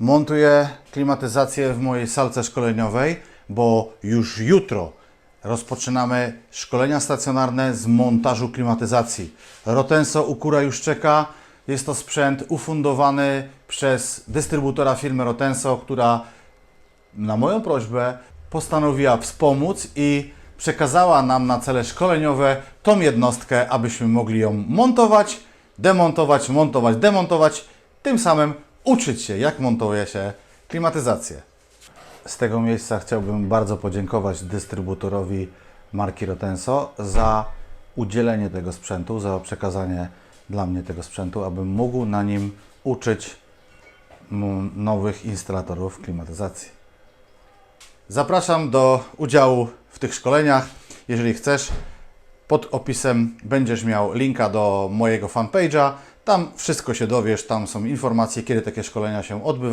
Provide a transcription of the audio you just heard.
Montuję klimatyzację w mojej salce szkoleniowej, bo już jutro rozpoczynamy szkolenia stacjonarne z montażu klimatyzacji. Rotenso Ukura już czeka. Jest to sprzęt ufundowany przez dystrybutora firmy Rotenso, która na moją prośbę postanowiła wspomóc i przekazała nam na cele szkoleniowe tą jednostkę, abyśmy mogli ją montować, demontować, montować, demontować, tym samym uczyć się, jak montuje się klimatyzację. Z tego miejsca chciałbym bardzo podziękować dystrybutorowi marki Rotenso za udzielenie tego sprzętu, za przekazanie dla mnie tego sprzętu, abym mógł na nim uczyć nowych instalatorów klimatyzacji. Zapraszam do udziału w tych szkoleniach. Jeżeli chcesz, pod opisem będziesz miał linka do mojego fanpage'a. Tam wszystko się dowiesz, tam są informacje, kiedy takie szkolenia się odbywają.